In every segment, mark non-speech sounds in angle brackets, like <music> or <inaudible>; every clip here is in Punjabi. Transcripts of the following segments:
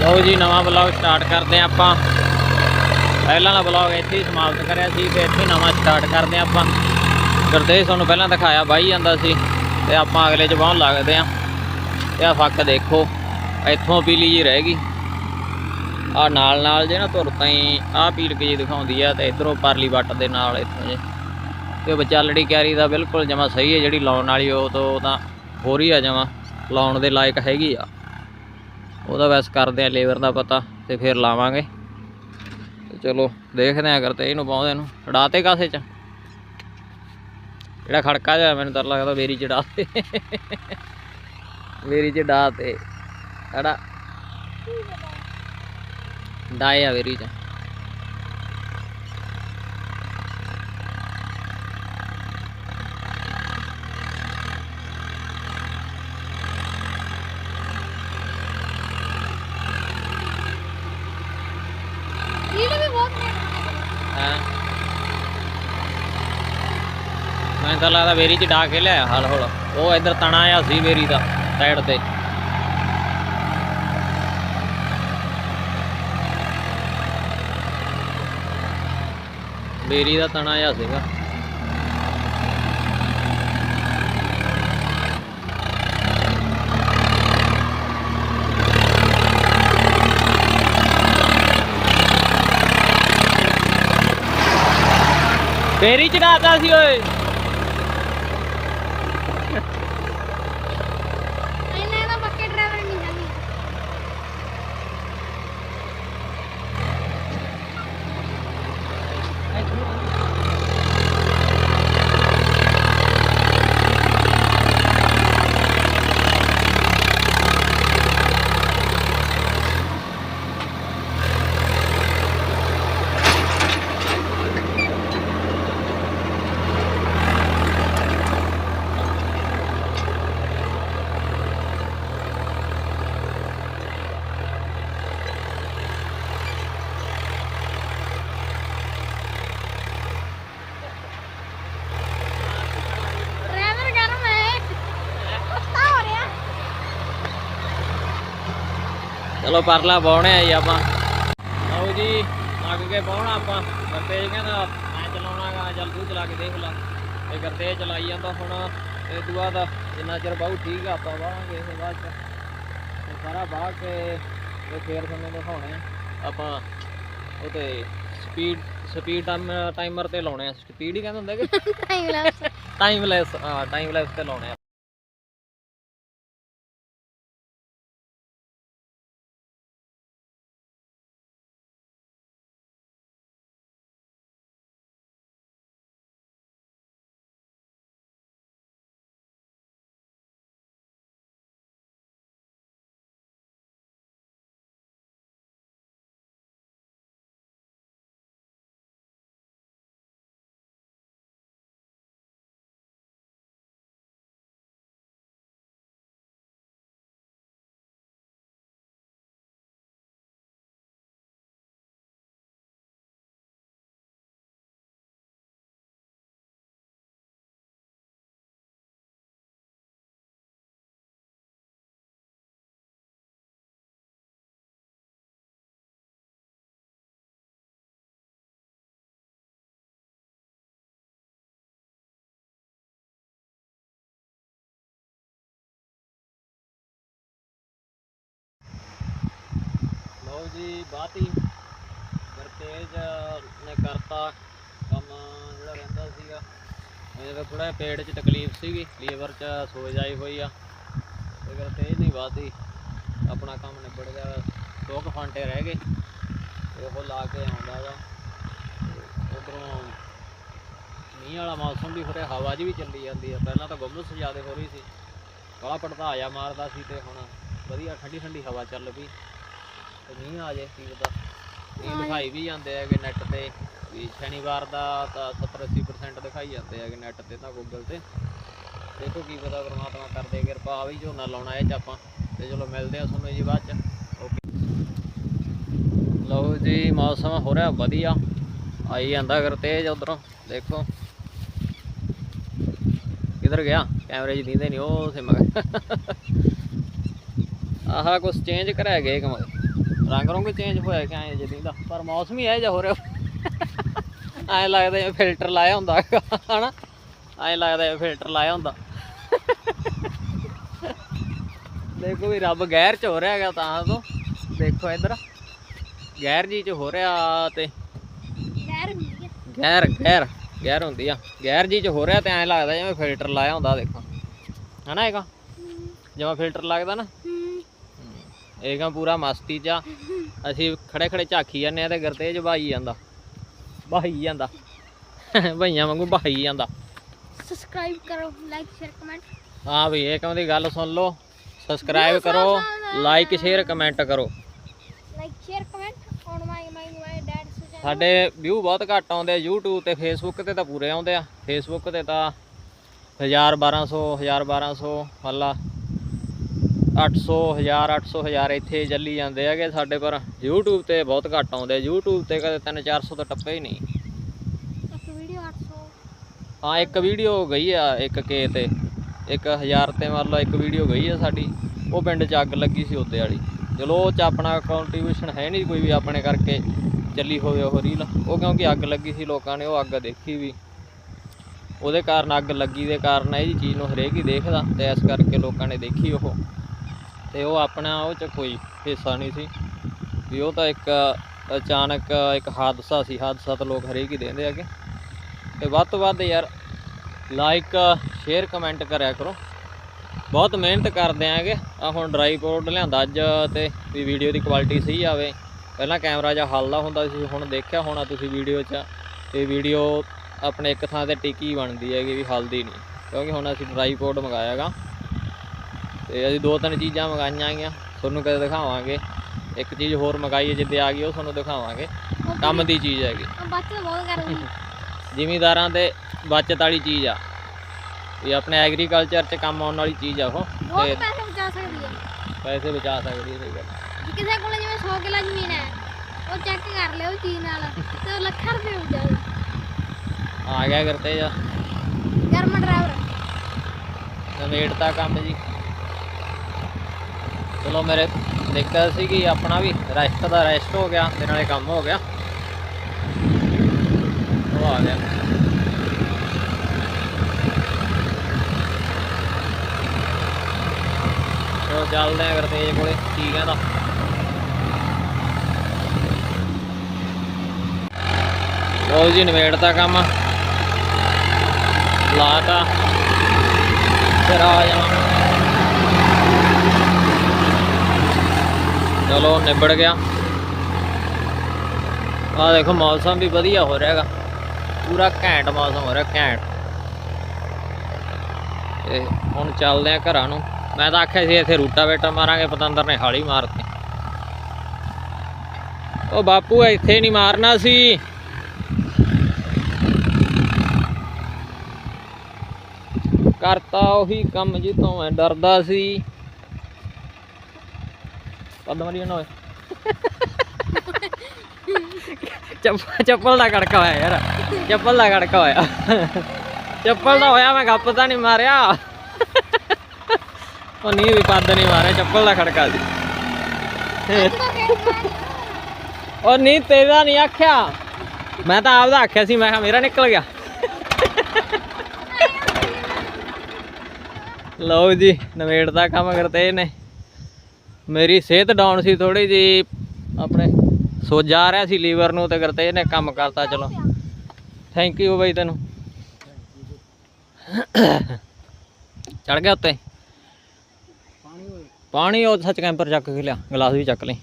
ਲਓ ਜੀ, ਨਵਾਂ ਬਲੌਗ ਸਟਾਰਟ ਕਰਦੇ ਹਾਂ ਆਪਾਂ। ਪਹਿਲਾਂ ਵਾਲਾ ਬਲੌਗ ਇੱਥੇ ਹੀ ਸਮਾਪਤ ਕਰਿਆ ਸੀ ਤੇ ਇੱਥੇ ਨਵਾਂ ਸਟਾਰਟ ਕਰਦੇ ਹਾਂ ਆਪਾਂ। ਗੁਰਦੇਵ ਤੁਹਾਨੂੰ ਪਹਿਲਾਂ ਦਿਖਾਇਆ, ਬਾਈ ਜਾਂਦਾ ਸੀ, ਤੇ ਆਪਾਂ ਅਗਲੇ ਚ ਬਾਹਣ ਲੱਗਦੇ ਹਾਂ। ਤੇ ਆ ਫੱਕ ਦੇਖੋ, ਇੱਥੋਂ ਪੀਲੀ ਜੀ ਰਹਿ ਗਈ। ਆ ਨਾਲ ਨਾਲ ਜੇ ਨਾ ਤੁਰ ਤਾਈ ਆ ਪੀਲ ਕੇ ਜੀ ਦਿਖਾਉਂਦੀ ਆ, ਤੇ ਇਧਰੋਂ ਪਰਲੀ ਵੱਟ ਦੇ ਨਾਲ ਇੱਥੋਂ ਜੇ। ਤੇ ਵਿਚਾਲੜੀ ਕੈਰੀ ਦਾ ਬਿਲਕੁਲ ਜਮਾ ਸਹੀ ਹੈ, ਜਿਹੜੀ ਲਾਉਣ ਵਾਲੀ ਉਹ ਤੋਂ ਤਾਂ ਹੋਰ ਹੀ ਆ ਜਮਾ। ਲਾਉਣ ਦੇ ਲਾਇਕ ਹੈਗੀ ਆ। ਉਹਦਾ ਵੈਸ ਕਰਦੇ ਆ ਲੇਬਰ ਦਾ ਪਤਾ ਤੇ ਫਿਰ ਲਾਵਾਂਗੇ। ਚਲੋ, ਦੇਖਦੇ ਆ ਕਰਤੇ ਇਹਨੂੰ ਪਾਉਂਦੇ ਨੂੰ ਛਡਾਤੇ ਕਾਸੇ ਚ? ਜਿਹੜਾ ਖੜਕਾ ਜਿਹਾ ਮੈਨੂੰ ਤਾਂ ਲੱਗਦਾ, ਮੇਰੀ ਚੜਾ ਤੇ ਮੇਰੀ ਚੜਾ ਤੇ ਅੜਾ ਆ ਮੇਰੀ ਚ। ਮੈਨੂੰ ਲੱਗਦਾ ਵੇਰੀ ਚ ਡਾ ਕੇ ਲਿਆ ਹਾਲ ਹੁਲ। ਉਹ ਇੱਧਰ ਤਣਾ ਆ ਸੀ ਵੇਰੀ ਦਾ ਸਾਈਡ ਤੇ। ਵੇਰੀ ਦਾ ਤਣਾ ਆ ਸੀਗਾ। ਵੇਰੀ ਚ ਡਾਤਾ ਸੀ ਓਏ। ਚਲੋ ਪਰਲਾ ਪਾਉਣੇ ਆ ਜੀ ਆਪਾਂ। ਲਓ ਜੀ ਲੱਗ ਕੇ ਪਾਉਣਾ ਆਪਾਂ। ਗਰਤੇ ਕਹਿੰਦਾ ਮੈਂ ਚਲਾਉਣਾਗਾ ਚੱਲ ਤੂੰ ਚਲਾ ਕੇ ਦੇਖ ਲੈ। ਇਹ ਗਰਤੇ ਚਲਾਈ ਜਾਂਦਾ ਹੁਣ ਇਹ ਦੁਆ ਦਾ ਜਿੰਨਾ ਚਿਰ ਬਾਹੂ ਠੀਕ ਆ ਆਪਾਂ ਬਾਹਾਂਗੇ ਇਸ ਬਾਅਦ ਚ। ਸਾਰਾ ਬਾਹ ਕੇ ਇਹ ਫੇਰ ਤੁਹਾਨੂੰ ਦਿਖਾਉਣੇ ਆ। ਆਪਾਂ ਉਹ ਤੇ ਸਪੀਡ ਸਪੀਡ ਟਾਈਮਰ ਤੇ ਲਾਉਣੇ ਆ। ਸਪੀਡ ਹੀ ਕਹਿੰਦਾ ਹੁੰਦਾ ਕਿ? ਟਾਈਮ ਲੈਸ ਟਾਈਮ ਲੈਪਸ ਤੇ ਲਾਉਣੇ ਆ। ਲਓ ਜੀ ਬਾਤੀ ਗਰਤੇਜ ਨੇ ਕਰਤਾ ਕੰਮ, ਜਿਹੜਾ ਰਹਿੰਦਾ ਸੀਗਾ। ਮੇਰੇ ਥੋੜਾ ਪੇਟ 'ਚ ਤਕਲੀਫ ਸੀਗੀ, ਲੀਵਰ 'ਚ ਸੋਜ ਆਈ ਹੋਈ ਆ। ਤੇ ਗਰਤੇਜ ਨਹੀਂ ਬਾਤੀ ਆਪਣਾ ਕੰਮ ਨਿਬੜ ਗਿਆ। ਦੋ ਕੁ ਫਾਂਟੇ ਰਹਿ ਗਏ। ਉਹ ਲਾ ਕੇ ਆਉਂਦਾ ਵਾ। ਉਧਰੋਂ ਮੀਂਹ ਵਾਲਾ ਮੌਸਮ ਵੀ ਫਿਰ ਹਵਾ ਜੀ ਵੀ ਚੱਲੀ ਜਾਂਦੀ ਆ। ਪਹਿਲਾਂ ਤਾਂ ਗੁੰਮਸ ਜ਼ਿਆਦਾ ਹੋ ਰਹੀ ਸੀ। ਬੜਾ ਪੜਤਾਇਆ ਮਾਰਦਾ ਸੀ ਤੇ ਹੁਣ ਵਧੀਆ ਠੰਡੀ ਠੰਡੀ ਹਵਾ ਚੱਲ ਪਈ। ਤੇ ਮੀਂਹ ਆ ਜੇ ਕੀ ਪਤਾ ਮੀਂਹ ਦਿਖਾਈ ਵੀ ਜਾਂਦੇ ਹੈਗੇ ਨੈਟ ਤੇ। ਵੀ ਸ਼ਨੀਵਾਰ ਦਾ ਤਾਂ 70 80% ਦਿਖਾਈ ਜਾਂਦੇ ਹੈਗੇ ਨੈਟ ਤੇ ਤਾਂ ਗੂਗਲ ਤੇ। ਦੇਖੋ ਕੀ ਪਤਾ ਪਰਮਾਤਮਾ ਕਰਦੇ, ਕਿਰਪਾ ਆ ਵੀ ਝੋਨਾ ਲਾਉਣਾ ਇਹ ਚ ਆਪਾਂ। ਤੇ ਚਲੋ ਮਿਲਦੇ ਆ ਤੁਹਾਨੂੰ ਜੀ ਬਾਅਦ ਚ। ਓਕੇ। ਲਓ ਜੀ, ਮੌਸਮ ਹੋ ਰਿਹਾ ਵਧੀਆ। ਆਈ ਜਾਂਦਾ ਫਿਰ ਤੇਜ ਉਧਰੋਂ, ਦੇਖੋ। ਕਿੱਧਰ ਗਿਆ? ਕੈਮਰੇ 'ਚ ਦਿੰਦੇ ਨਹੀਂ ਉਹ ਸਿਮ ਆਹਾ, ਕੁਛ ਚੇਂਜ ਕਰਾਇਆ ਗਏ ਕਮ ਰੰਗ ਰੰਗ ਚੇਂਜ ਹੋਇਆ ਕਿ ਐਂ ਜਦੀ ਦਾ ਪਰ ਮੌਸਮ ਹੀ ਇਹ ਜਿਹਾ ਹੋ ਰਿਹਾ। ਐਂ ਲੱਗਦਾ ਜਿਵੇਂ ਫਿਲਟਰ ਲਾਇਆ ਹੁੰਦਾ ਹਨਾ? ਐਂ ਲੱਗਦਾ ਜਿਵੇਂ ਫਿਲਟਰ ਲਾਇਆ ਹੁੰਦਾ। ਦੇਖੋ ਵੀ ਰੱਬ ਗੈਰ ਚ ਹੋ ਰਿਹਾ ਹੈਗਾ ਤਾਂ ਤੋਂ। ਦੇਖੋ ਇੱਧਰ ਗੈਰ ਜੀ ਚ ਹੋ ਰਿਹਾ ਤੇ ਗੈਰ ਗੈਰ ਗੈਰ ਹੁੰਦੀ ਆ। ਗੈਰ ਜੀ ਚ ਹੋ ਰਿਹਾ ਤੇ ਐਂ ਲੱਗਦਾ ਜਿਵੇਂ ਫਿਲਟਰ ਲਾਇਆ ਹੁੰਦਾ ਦੇਖੋ। ਹਨਾ ਹੈਗਾ ਜਿਵੇਂ ਫਿਲਟਰ ਲੱਗਦਾ ਨਾ। ਇਹਗਾ ਪੂਰਾ ਮਸਤੀ ਚ ਆ। ਅਸੀਂ ਖੜੇ ਖੜੇ ਝਾਕੀ ਜਾਂਦੇ ਆ ਤੇ ਗਰਤੇਜ ਭਾਈ ਜਾਂਦਾ। ਭਾਈ ਜਾਂਦਾ। ਭਈਆਂ ਵਾਂਗੂ ਭਾਈ ਜਾਂਦਾ। ਸਬਸਕ੍ਰਾਈਬ ਕਰੋ ਲਾਈਕ ਸ਼ੇਅਰ ਕਮੈਂਟ ਹਾਂ ਵੀ ਇਹ ਕਹਿੰਦੀ ਗੱਲ ਸੁਣ ਲਓ? ਸਬਸਕ੍ਰਾਈਬ ਕਰੋ ਲਾਈਕ ਸ਼ੇਅਰ ਕਮੈਂਟ ਕਰੋ। Like share comment on my my my dad ਸਾਡੇ ਵਿਊ ਬਹੁਤ ਘੱਟ ਆਉਂਦੇ ਆ YouTube ਤੇ Facebook ਤੇ ਤਾਂ ਪੂਰੇ ਆਉਂਦੇ ਆ। Facebook ਤੇ ਤਾਂ 1000 1200 1000 1200 ਹੱਲਾ 800 1000 800 1000 ਇੱਥੇ ਚੱਲੀ ਜਾਂਦੇ ਹੈਗੇ ਸਾਡੇ ਪਰ। YouTube ਤੇ ਬਹੁਤ ਘੱਟ ਆਉਂਦੇ। YouTube ਤੇ ਕਦੇ 3 400 ਤੋਂ ਟੱਪੇ ਹੀ ਨਹੀਂ। ਇੱਕ ਵੀਡੀਓ 800 ਹਾਂ ਇੱਕ ਵੀਡੀਓ ਗਈ ਆ ਇੱਕ ਕੇ ਤੇ। ਇੱਕ ਹਜ਼ਾਰ ਤੇ ਮੰਨ ਲਓ ਇੱਕ ਵੀਡੀਓ ਗਈ ਆ ਸਾਡੀ। ਉਹ ਪਿੰਡ 'ਚ ਅੱਗ ਲੱਗੀ ਸੀ ਉੱਤੇ ਵਾਲੀ। ਚਲੋ ਉਹ 'ਚ ਆਪਣਾ ਕੰਟਰੀਬਿਊਸ਼ਨ ਹੈ ਨਹੀਂ ਕੋਈ ਵੀ ਆਪਣੇ ਕਰਕੇ ਚੱਲੀ ਹੋਵੇ ਉਹ ਰੀਲ ਉਹ ਕਿਉਂਕਿ ਅੱਗ ਲੱਗੀ ਸੀ ਲੋਕਾਂ ਨੇ ਉਹ ਅੱਗ ਦੇਖੀ ਵੀ। ਉਹਦੇ ਕਾਰਨ ਅੱਗ ਲੱਗੀ ਦੇ ਕਾਰਨ ਇਹ ਚੀਜ਼ ਨੂੰ ਹਰੇਕ ਹੀ ਦੇਖਦਾ ਤੇ ਇਸ ਕਰਕੇ ਲੋਕਾਂ ਨੇ ਦੇਖੀ ਉਹ। ਤੇ ਉਹ ਆਪਣਾ ਉਹ 'ਚ ਕੋਈ ਹਿੱਸਾ ਨਹੀਂ ਸੀ। ਵੀ ਉਹ ਤਾਂ ਇੱਕ ਅਚਾਨਕ ਇੱਕ ਹਾਦਸਾ ਸੀ, ਹਾਦਸਾ ਤਾਂ ਲੋਕ ਹਰੇਕ ਹੀ ਦੇਖਦੇ ਹੈਗੇ। ਤੇ ਵੱਧ ਤੋਂ ਵੱਧ ਯਾਰ ਲਾਈਕ ਸ਼ੇਅਰ ਕਮੈਂਟ ਕਰਿਆ ਕਰੋ। ਬਹੁਤ ਮਿਹਨਤ ਕਰਦੇ ਆਂਗੇ ਆ ਹੁਣ ਡਰਾਈ ਡਰਾਈਪੋਡ ਲਿਆਂਦਾ ਅੱਜ ਤੇ ਵੀ ਵੀਡੀਓ ਦੀ ਕੁਆਲਿਟੀ ਸਹੀ ਆਵੇ। ਪਹਿਲਾਂ ਕੈਮਰਾ ਜਿਹਾ ਹੱਲਦਾ ਹੁੰਦਾ ਸੀ, ਹੁਣ ਦੇਖਿਆ ਹੋਣਾ ਤੁਸੀਂ ਵੀਡੀਓ 'ਚ। ਇਹ ਵੀਡੀਓ ਆਪਣੇ ਇੱਕ ਥਾਂ ਤੇ ਟਿੱਕੀ ਬਣਦੀ ਹੈਗੀ ਵੀ ਹਲਦੀ ਨਹੀਂ। ਕਿਉਂਕਿ ਹੁਣ ਅਸੀਂ ਡਰਾਈ ਡਰਾਈਪੋਡ ਮੰਗਾਇਆਗਾ ਤੇ ਅਸੀਂ ਦੋ ਤਿੰਨ ਚੀਜ਼ਾਂ ਮੰਗਾਈਆਂ ਹੈਗੀਆਂ ਤੁਹਾਨੂੰ ਕਦੇ ਦਿਖਾਵਾਂਗੇ। ਇੱਕ ਚੀਜ਼ ਹੋਰ ਮੰਗਾਈ ਹੈ ਜਿੱਦੇ ਆ ਗਈ ਉਹ ਤੁਹਾਨੂੰ ਦਿਖਾਵਾਂਗੇ। ਕੰਮ ਦੀ ਚੀਜ਼ ਹੈਗੀ। ਉਹ ਬੱਚੇ ਬਹੁਤ ਕਰਦੀ ਜ਼ਿਮੀਦਾਰਾਂ ਦੇ ਬਚਤ ਵਾਲੀ ਚੀਜ਼ ਆ। ਇਹ ਆਪਣੇ ਐਗਰੀਕਲਚਰ 'ਚ ਕੰਮ ਆਉਣ ਵਾਲੀ ਚੀਜ਼ ਆ ਉਹ। ਬਹੁਤ ਪੈਸੇ ਬਚਾ ਸਕਦੀ ਹੈ। ਪੈਸੇ ਬਚਾ ਸਕਦੀ ਹੈ ਸਹੀ ਗੱਲ। ਕਿਸੇ ਕੋਲ ਜਿਵੇਂ 100 ਕਿੱਲਾ ਜ਼ਮੀਨ ਹੈ ਉਹ ਚੈੱਕ ਕਰ ਲਿਓ ਚੀਜ਼ ਨਾਲ ਤੇ ਲੱਖਾਂ ਰੁਪਏ ਬਚਾ ਆ ਗਿਆ ਕਰਤੇ ਜਾ ਗਰਮ ਡਰਾਈਵਰ ਨਵੇੜਤਾ ਕੰਮ ਜੀ। ਚਲੋ ਮੇਰੇ ਦਿੱਕਤ ਸੀ ਕਿ ਆਪਣਾ ਵੀ ਰੈਸਟ ਦਾ ਰੈਸਟ ਹੋ ਗਿਆ ਤੇ ਨਾਲੇ ਕੰਮ ਹੋ ਗਿਆ। ਉਹ ਆ ਗਿਆ। ਚਲੋ ਚੱਲਦੇ ਆ ਗੁਰਤੇਜ ਕੋਲੇ ਕੀ ਕਹਿੰਦਾ ਲੋ ਜੀ ਨਵੇੜਤਾ ਕੰਮ। ਲਾਤਾ। ਫਿਰ ਆ ਜਾਣਾ ਚਲੋ, ਨਿਬੜ ਗਿਆ। ਆ ਦੇਖੋ, ਮੌਸਮ ਵੀ ਵਧੀਆ ਹੋ ਰਿਹਾ ਹੈਗਾ। ਪੂਰਾ ਘੈਂਟ ਮੌਸਮ ਹੋ ਰਿਹਾ, ਘੈਂਟ। ਤੇ ਹੁਣ ਚੱਲਦੇ ਆ ਘਰਾਂ ਨੂੰ। ਮੈਂ ਤਾਂ ਆਖਿਆ ਸੀ, ਇੱਥੇ ਰੂਟਾ ਵੇਟਾ ਮਾਰਾਂਗੇ, ਪਤੰਦਰ ਨੇ ਹਾਲੀ ਮਾਰਤੀ। ਉਹ ਬਾਪੂ, ਇੱਥੇ ਨਹੀਂ ਮਾਰਨਾ ਸੀ। ਕਰਤਾ ਉਹੀ ਕੰਮ ਜਿੱਤੋਂ ਮੈਂ ਡਰਦਾ ਸੀ। ਪੱਦ ਮਰੀ ਚੱਪਲ ਦਾ ਖੜਕਾ ਹੋਇਆ ਯਾਰ ਚੱਪਲ ਦਾ ਕੜਕਾ ਹੋਇਆ ਚੱਪਲ ਦਾ ਹੋਇਆ ਮੈਂ ਗੱਪ ਤਾਂ ਨਹੀਂ ਮਾਰਿਆ ਉਹ ਨਹੀਂ ਵੀ ਪੱਦ ਨਹੀਂ ਮਾਰਿਆ ਚੱਪਲ ਦਾ ਖੜਕਾ ਸੀ ਉਹ ਨਹੀਂ ਤੇਰਾ ਨਹੀਂ ਆਖਿਆ ਮੈਂ ਤਾਂ ਆਪਦਾ ਆਖਿਆ ਸੀ ਮੈਂ ਕਿਹਾ ਮੇਰਾ ਨਿਕਲ ਗਿਆ ਲਓ ਜੀ ਨਵੇੜ ਦਾ ਕੰਮ ਕਰਤੇ ਨੇ ਮੇਰੀ ਸਿਹਤ ਡਾਊਨ ਸੀ ਥੋੜੀ ਜੀ ਆਪਣੇ ਸੋ ਜਾ ਰਿਹਾ ਸੀ ਲੀਵਰ ਨੂੰ ਤੇ ਕਰਤੇ ਇਹਨੇ ਕੰਮ ਕਰਤਾ, ਚਲੋ। ਥੈਂਕ ਯੂ ਬਾਈ ਤੈਨੂੰ। ਚੜ ਗਿਆ ਉੱਤੇ। ਪਾਣੀ ਉਹ ਸੱਚ ਕੈਂਪਰ ਚੱਕ ਕੇ ਲਿਆ, ਗਲਾਸ ਵੀ ਚੱਕ ਲਈ।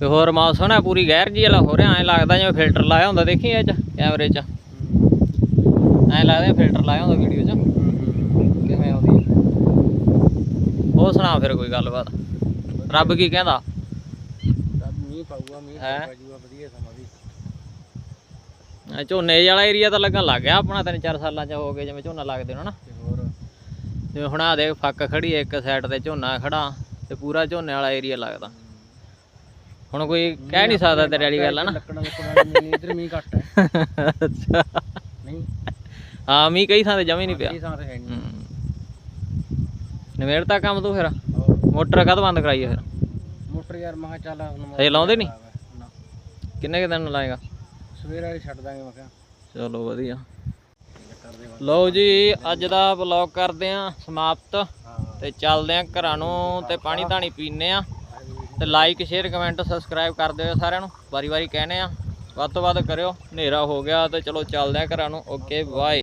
ਤੇ ਹੋਰ ਮੌਸਮ ਹੈ ਪੂਰੀ ਗਹਿਰ ਜੀ ਵਾਲਾ ਹੋ ਰਿਹਾ, ਐ ਲੱਗਦਾ ਜਿਵੇਂ ਫਿਲਟਰ ਲਾਇਆ ਹੁੰਦਾ, ਦੇਖੀ ਇਹ ਚ, ਕੈਮਰੇ ਚ। ਐ ਲੱਗਦਾ ਫਿਲਟਰ ਲਾਇਆ ਹੁੰਦਾ ਵੀਡੀਓ ਚ ਕਿਵੇਂ ਆਉਂਦੀ ਹੈ? ਹੋਰ ਸੁਣਾ ਫਿਰ ਕੋਈ ਗੱਲਬਾਤ। ਰੱਬ ਕੀ ਕਹਿੰਦਾ? ਮੀਂਹ ਪਾਊਗਾ ਮੀਂਹ ਹੈਂ? ਪਾਜੂਗਾ ਵਧੀਆ ਸਮਾਂ ਵੀ। ਐ ਝੋਨੇ ਵਾਲਾ ਏਰੀਆ ਤਾਂ ਲੱਗਣ ਲੱਗ ਗਿਆ ਆਪਣਾ ਤਿੰਨ ਚਾਰ ਸਾਲਾਂ ਚ ਹੋ ਗਏ ਜਿਵੇਂ ਝੋਨਾ ਲੱਗਦੇ ਨੇ ਨਾ। ਤੇ ਹੋਰ? ਜਿਵੇਂ ਹੁਣ ਆ ਦੇਖ ਫੱਕ ਖੜੀ ਇੱਕ ਸਾਈਡ ਤੇ ਝੋਨਾ ਖੜਾ ਤੇ ਪੂਰਾ ਝੋਨੇ ਵਾਲਾ ਏਰੀਆ ਲੱਗਦਾ। ਹੁਣ ਕੋਈ ਕਹਿ ਨਹੀਂ ਸਕਦਾ ਤੇਰੇ ਵਾਲੀ ਗੱਲ ਹੈ ਨਾ। ਲੱਕੜਾਂ ਲੱਕੜਾਂ ਨਹੀਂ ਇਧਰ ਮੀਂਹ ਘੱਟ ਹੈ। <laughs> ਅੱਛਾ। ਨਹੀਂ। ਹਾਂ ਮੀਂਹ ਕਈ ਥਾਂ ਤੇ ਜਮੀ ਨਹੀਂ ਪਿਆ। ਇਹ ਥਾਂ ਤੇ ਹੈ ਨਹੀਂ। ਨਵੇੜਤਾ ਕੰਮ ਤੂੰ ਫਿਰ? ਮੋਟਰ ਕਦ ਬੰਦ ਕਰਾਈ ਫਿਰ? ਮੋਟਰ ਯਾਰ ਮੈਂ ਕਿਹਾ ਚੱਲ ਹੁਣ ਹਜੇ ਲਾਉਂਦੇ ਨੀ? ਨਾ। ਕਿੰਨੇ ਕੁ ਦਿਨ ਲਾਏਗਾ? ਸਵੇਰੇ ਵਾਲੀ ਛੱਡ ਦਾਂਗੇ ਮੈਂ ਕਿਹਾ। ਚਲੋ ਵਧੀਆ। ਕਰਦੇ ਲਓ ਜੀ ਅੱਜ ਦਾ ਵਲੌਗ ਕਰਦੇ ਆ ਸਮਾਪਤ। ਹਾਂ ਤੇ ਚੱਲਦੇ ਆ ਘਰਾਂ ਨੂੰ ਤੇ ਪਾਣੀ ਧਾਣੀ ਪੀਨੇ ਆ ਤੇ ਲਾਈਕ ਸ਼ੇਅਰ ਕਮੈਂਟ ਸਬਸਕ੍ਰਾਈਬ ਕਰ ਦਿਓ ਸਾਰਿਆਂ ਨੂੰ। ਵਾਰੀ ਵਾਰੀ ਕਹਿੰਦੇ ਆ ਵੱਧ ਤੋਂ ਵੱਧ ਕਰਿਓ। ਹਨੇਰਾ ਹੋ ਗਿਆ ਤੇ ਚਲੋ ਚੱਲਦੇ ਆ ਘਰਾਂ ਨੂੰ ਓਕੇ ਬਾਏ